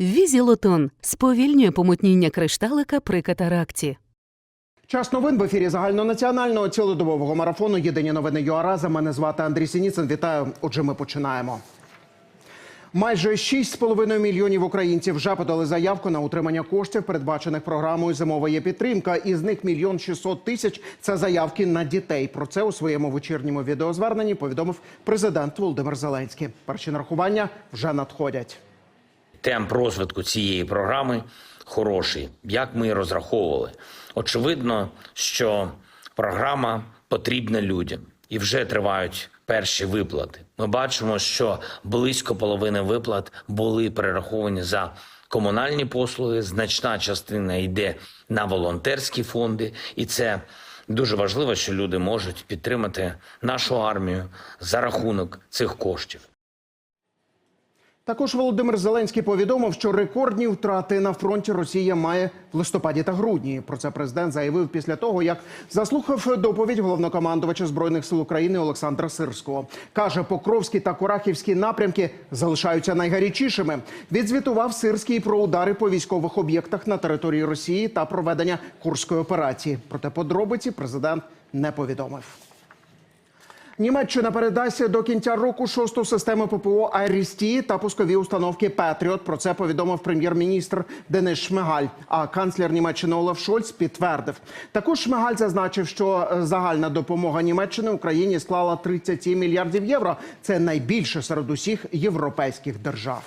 Візілотон сповільнює помутніння кришталика при катаракті. Час новин в ефірі загальнонаціонального цілодобового марафону. Єдині новини ЮАРАЗа. Мене звати Андрій Сініцин. Вітаю. Отже, ми починаємо. Майже 6,5 мільйонів українців вже подали заявку на утримання коштів, передбачених програмою Зимова підтримка. Із них мільйон 600 тисяч це заявки на дітей. Про це у своєму вечірньому відеозверненні повідомив президент Володимир Зеленський. Перші нарахування вже надходять. Темп розвитку цієї програми хороший, як ми і розраховували. Очевидно, що програма потрібна людям і вже тривають перші виплати. Ми бачимо, що близько половини виплат були перераховані за комунальні послуги. Значна частина йде на волонтерські фонди, і це дуже важливо, що люди можуть підтримати нашу армію за рахунок цих коштів. Також Володимир Зеленський повідомив, що рекордні втрати на фронті Росія має в листопаді та грудні. Про це президент заявив після того, як заслухав доповідь головнокомандувача збройних сил України Олександра Сирського. каже, Покровські та Курахівські напрямки залишаються найгарячішими. Відзвітував Сирський про удари по військових об'єктах на території Росії та проведення курської операції. Проте подробиці президент не повідомив. Німеччина передасть до кінця року шосту систему ППО «Айріс-Ті» та пускові установки Петріот. Про це повідомив прем'єр-міністр Денис Шмигаль. А канцлер Німеччини Олаф Шольц підтвердив. Також Шмигаль зазначив, що е, загальна допомога Німеччини Україні склала 37 мільярдів євро. Це найбільше серед усіх європейських держав.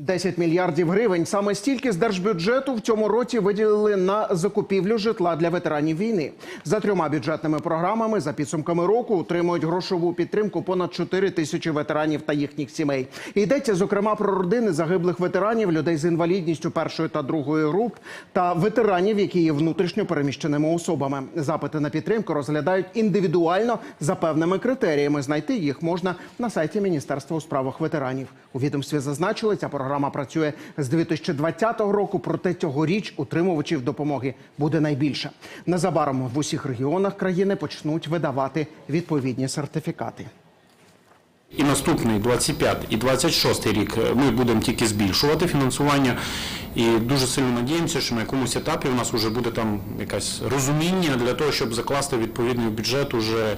10 мільярдів гривень. Саме стільки з держбюджету в цьому році виділили на закупівлю житла для ветеранів війни. За трьома бюджетними програмами за підсумками року отримують грошову підтримку понад 4 тисячі ветеранів та їхніх сімей. Йдеться зокрема про родини загиблих ветеранів, людей з інвалідністю першої та другої груп та ветеранів, які є внутрішньо переміщеними особами. Запити на підтримку розглядають індивідуально за певними критеріями. Знайти їх можна на сайті Міністерства у справах ветеранів. У відомстві зазначили, ця програма працює з 2020 року. Проте цьогоріч утримувачів допомоги буде найбільше. Незабаром в усіх регіонах країни почнуть видавати відповідні сертифікати. І наступний 25 і 26 рік е, ми будемо тільки збільшувати фінансування. І дуже сильно надіємося, що на якомусь етапі у нас вже буде там якесь розуміння для того, щоб закласти відповідний бюджет уже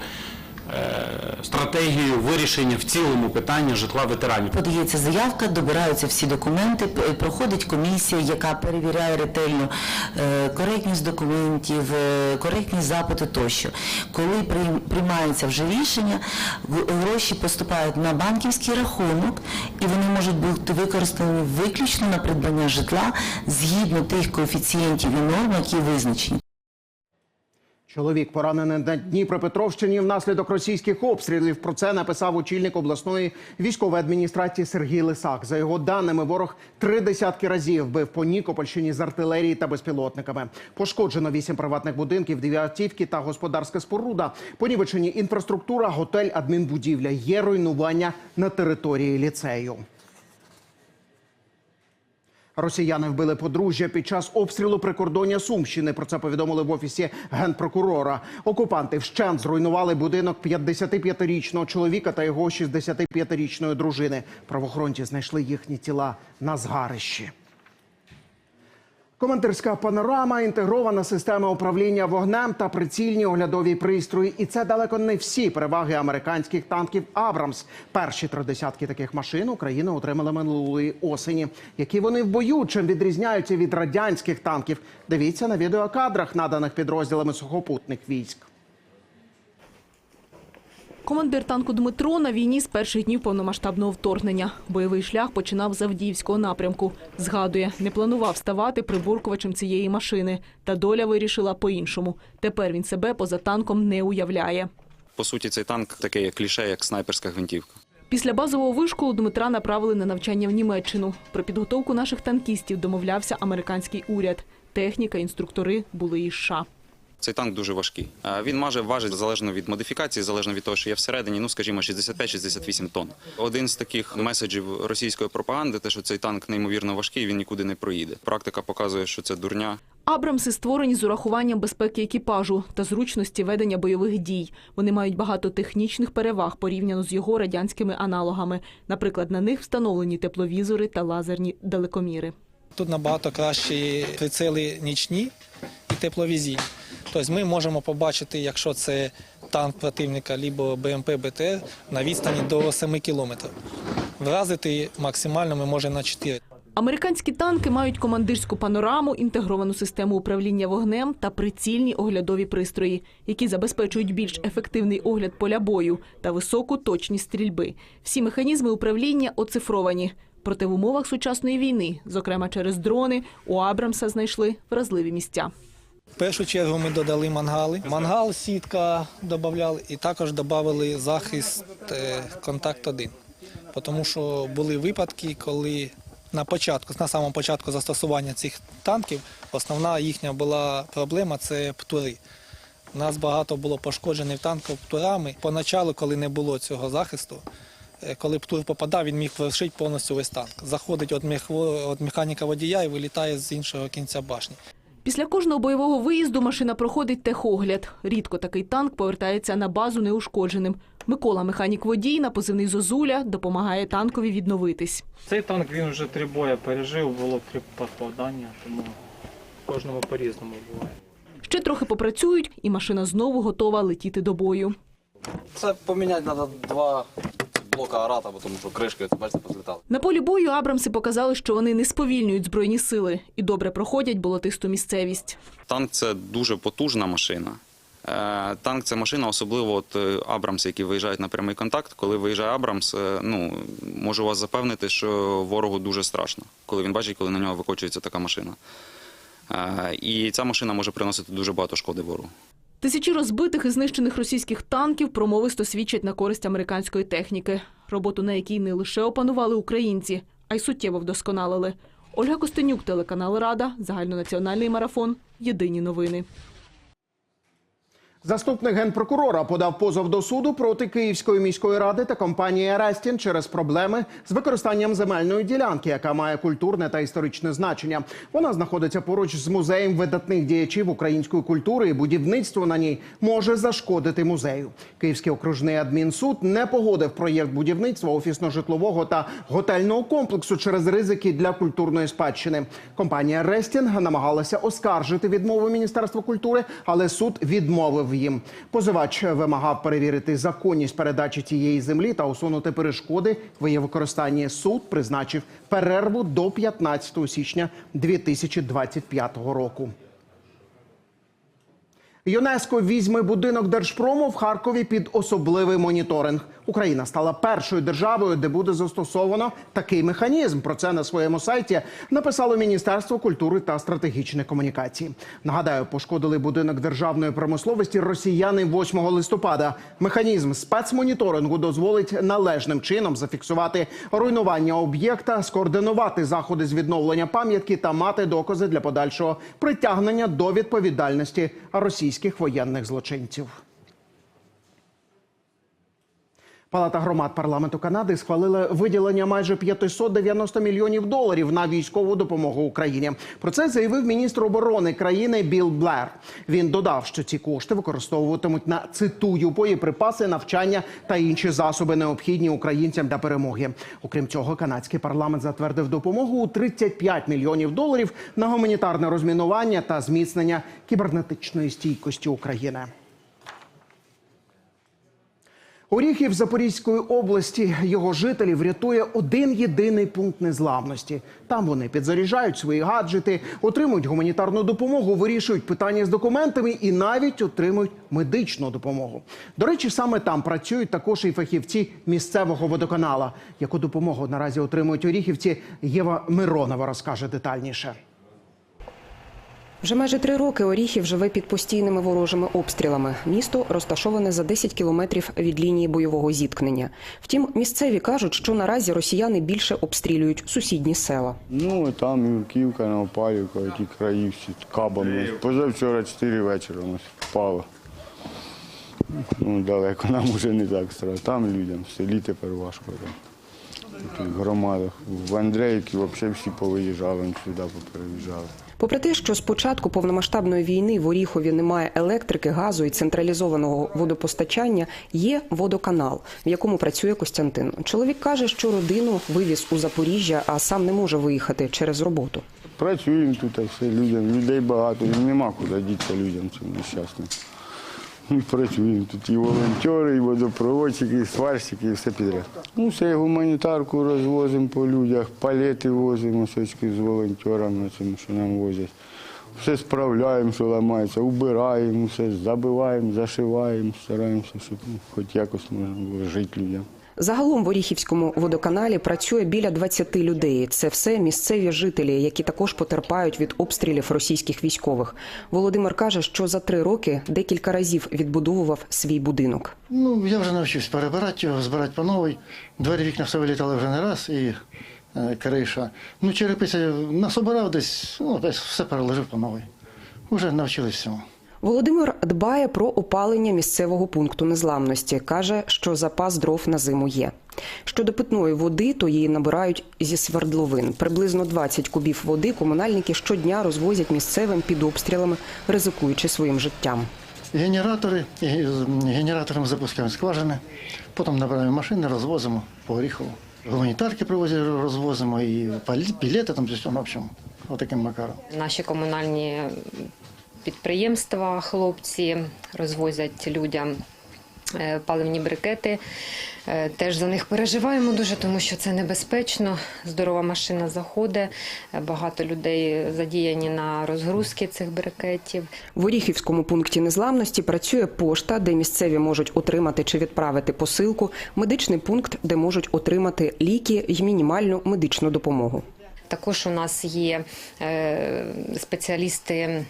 стратегію вирішення в цілому питання житла ветеранів. Подається заявка, добираються всі документи, проходить комісія, яка перевіряє ретельно е, коректність документів, е, коректність запиту тощо. Коли приймається вже рішення, гроші поступають на банківський рахунок і вони можуть бути використані виключно на придбання житла згідно тих коефіцієнтів і норм, які визначені. Чоловік поранений на Дніпропетровщині внаслідок російських обстрілів. Про це написав очільник обласної військової адміністрації Сергій Лисак. За його даними, ворог три десятки разів бив по Нікопольщині з артилерії та безпілотниками. Пошкоджено вісім приватних будинків, дві автівки та господарська споруда. Понівечені інфраструктура, готель, адмінбудівля. Є руйнування на території ліцею. Росіяни вбили подружжя під час обстрілу прикордоння Сумщини. Про це повідомили в офісі генпрокурора. Окупанти вщент зруйнували будинок 55-річного чоловіка та його 65-річної дружини. Правоохоронці знайшли їхні тіла на згарищі. Командирська панорама, інтегрована система управління вогнем та прицільні оглядові пристрої. І це далеко не всі переваги американських танків Абрамс. Перші три десятки таких машин Україна отримала минулої осені. Які вони в бою, чим відрізняються від радянських танків? Дивіться на відеокадрах, наданих підрозділами сухопутних військ. Командир танку Дмитро на війні з перших днів повномасштабного вторгнення. Бойовий шлях починав з Авдіївського напрямку. Згадує, не планував ставати приборкувачем цієї машини. Та доля вирішила по-іншому. Тепер він себе поза танком не уявляє. По суті, цей танк таке як кліше, як снайперська гвинтівка. Після базового вишколу Дмитра направили на навчання в Німеччину. Про підготовку наших танкістів домовлявся американський уряд. Техніка, інструктори були із США. Цей танк дуже важкий. Він маже важить залежно від модифікації, залежно від того, що є всередині, ну скажімо, 65-68 тонн. Один з таких меседжів російської пропаганди, те, що цей танк неймовірно важкий, він нікуди не проїде. Практика показує, що це дурня. Абрамси створені з урахуванням безпеки екіпажу та зручності ведення бойових дій. Вони мають багато технічних переваг порівняно з його радянськими аналогами. Наприклад, на них встановлені тепловізори та лазерні далекоміри. Тут набагато кращі прицели нічні і тепловізійні. Тобто ми можемо побачити, якщо це танк противника або БМП БТР на відстані до 7 кілометрів. Вразити максимально ми можемо на 4. Американські танки мають командирську панораму, інтегровану систему управління вогнем та прицільні оглядові пристрої, які забезпечують більш ефективний огляд поля бою та високу точність стрільби. Всі механізми управління оцифровані. Проте в умовах сучасної війни, зокрема через дрони, у Абрамса знайшли вразливі місця. В першу чергу ми додали мангали. Мангал, сітка додавали і також додали захист е, контакт 1. Тому що були випадки, коли на початку, на самому початку застосування цих танків, основна їхня була проблема це птури. Нас багато було пошкоджених танків птурами. Поначалу, коли не було цього захисту, е, коли птур попадав, він міг вирішити повністю весь танк. Заходить від механіка водія і вилітає з іншого кінця башні. Після кожного бойового виїзду машина проходить техогляд. Рідко такий танк повертається на базу неушкодженим. Микола, механік водій на позивний Зозуля, допомагає танкові відновитись. Цей танк він вже три бої пережив, було три попадання, тому кожному по-різному буває. Ще трохи попрацюють, і машина знову готова летіти до бою. Це поміняти треба два блока арата, тому що кришки, бачите, позлітали. На полі бою Абрамси показали, що вони не сповільнюють збройні сили і добре проходять болотисту місцевість. Танк це дуже потужна машина. Е, Танк це машина, особливо от е, Абрамси, які виїжджають на прямий контакт. Коли виїжджає Абрамс, е, ну можу вас запевнити, що ворогу дуже страшно, коли він бачить, коли на нього викочується така машина. І ця машина може приносити дуже багато шкоди ворогу. Тисячі розбитих і знищених російських танків промовисто свідчать на користь американської техніки, роботу на якій не лише опанували українці, а й суттєво вдосконалили. Ольга Костенюк, телеканал Рада, загальнонаціональний марафон. Єдині новини. Заступник генпрокурора подав позов до суду проти Київської міської ради та компанії Арестін через проблеми з використанням земельної ділянки, яка має культурне та історичне значення. Вона знаходиться поруч з музеєм видатних діячів української культури, і будівництво на ній може зашкодити музею. Київський окружний адмінсуд не погодив проєкт будівництва офісно-житлового та готельного комплексу через ризики для культурної спадщини. Компанія Рестінг намагалася оскаржити відмову Міністерства культури, але суд відмовив їм. Позивач вимагав перевірити законність передачі цієї землі та усунути перешкоди в її використанні. Суд призначив перерву до 15 січня 2025 року. ЮНЕСКО візьме будинок Держпрому в Харкові під особливий моніторинг. Україна стала першою державою, де буде застосовано такий механізм. Про це на своєму сайті написало Міністерство культури та стратегічної комунікації. Нагадаю, пошкодили будинок державної промисловості росіяни 8 листопада. Механізм спецмоніторингу дозволить належним чином зафіксувати руйнування об'єкта, скоординувати заходи з відновлення пам'ятки та мати докази для подальшого притягнення до відповідальності російських воєнних злочинців. Палата громад парламенту Канади схвалила виділення майже 590 мільйонів доларів на військову допомогу Україні. Про це заявив міністр оборони країни Біл Блер. Він додав, що ці кошти використовуватимуть на цитую боєприпаси, навчання та інші засоби, необхідні українцям для перемоги. Окрім цього, канадський парламент затвердив допомогу у 35 мільйонів доларів на гуманітарне розмінування та зміцнення кібернетичної стійкості України. Оріхів Запорізької області його жителів рятує один єдиний пункт незламності. Там вони підзаряджають свої гаджети, отримують гуманітарну допомогу, вирішують питання з документами і навіть отримують медичну допомогу. До речі, саме там працюють також і фахівці місцевого водоканала. Яку допомогу наразі отримують оріхівці? Єва Миронова розкаже детальніше. Вже майже три роки Оріхів живе під постійними ворожими обстрілами. Місто розташоване за 10 кілометрів від лінії бойового зіткнення. Втім, місцеві кажуть, що наразі росіяни більше обстрілюють сусідні села. Ну, там Юрківка, Новопалівка, ті краї всі кабами. Позавчора 4 вечора у нас впало. Ну, далеко, нам вже не так страшно. Там людям, в селі тепер важко. Там. В громадах. В Андрейки взагалі всі повиїжджали, сюди попереїжджали. Попри те, що з початку повномасштабної війни в Оріхові немає електрики, газу і централізованого водопостачання, є водоканал, в якому працює Костянтин. Чоловік каже, що родину вивіз у Запоріжжя, а сам не може виїхати через роботу. Працюємо тут, все людям. Людей багато, нема куди дітися людям цим нещасним. Працюємо тут і волонтери, і водопроводчики, і сварщики, і все підряд. Ну, все, гуманітарку розвозимо по людях, палети возимо сочки з волонтерами, що нам возять. Все справляємо, що ламається, убираємо, все забиваємо, зашиваємо, стараємося, щоб ну, хоч якось можна було жити людям. Загалом в Оріхівському водоканалі працює біля 20 людей. Це все місцеві жителі, які також потерпають від обстрілів російських військових. Володимир каже, що за три роки декілька разів відбудовував свій будинок. Ну, я вже навчився перебирати його, збирати по новій. Двері вікна все вилітали вже не раз і е, криша. Ну, черепиця насобирав десь, ну, десь все переложив по новій. Уже навчились всьому. Володимир дбає про опалення місцевого пункту незламності. каже, що запас дров на зиму є. Щодо питної води, то її набирають зі свердловин. Приблизно 20 кубів води комунальники щодня розвозять місцевим під обстрілами, ризикуючи своїм життям. Генератори, і генератором запускаємо скважини, потім набираємо машини, розвозимо по Оріхову. Гуманітарки привозять, розвозимо і пілети там в общем, отаким макаром. Наші комунальні підприємства, хлопці розвозять людям е, паливні брикети. Е, Теж за них переживаємо дуже, тому що це небезпечно. Здорова машина заходить, е, багато людей задіяні на розгрузки цих брикетів. В Оріхівському пункті незламності працює пошта, де місцеві можуть отримати чи відправити посилку, медичний пункт, де можуть отримати ліки й мінімальну медичну допомогу. Також у нас є спеціалісти.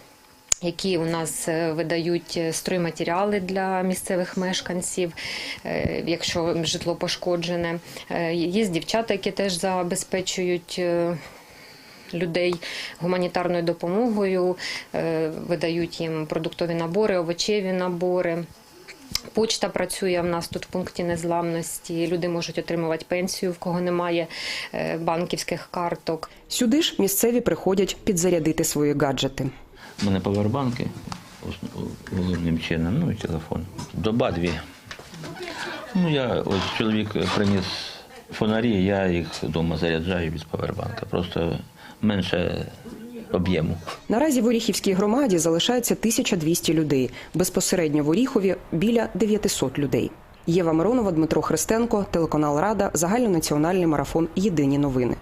Які у нас е, видають стройматеріали для місцевих мешканців, е, якщо житло пошкоджене. Е, Є дівчата, які теж забезпечують е, людей гуманітарною допомогою, е, видають їм продуктові набори, овочеві набори. Почта працює в нас тут в пункті незламності. Люди можуть отримувати пенсію, в кого немає е, банківських карток. Сюди ж місцеві приходять підзарядити свої гаджети. Мене павербанки головним чином, ну і телефон. Доба дві. Ну, я ось чоловік приніс фонарі, я їх вдома заряджаю без павербанка. Просто менше об'єму. Наразі в Оріхівській громаді залишається 1200 людей. Безпосередньо в Оріхові біля 900 людей. Єва Миронова, Дмитро Христенко, телеканал Рада, загальнонаціональний марафон Єдині новини.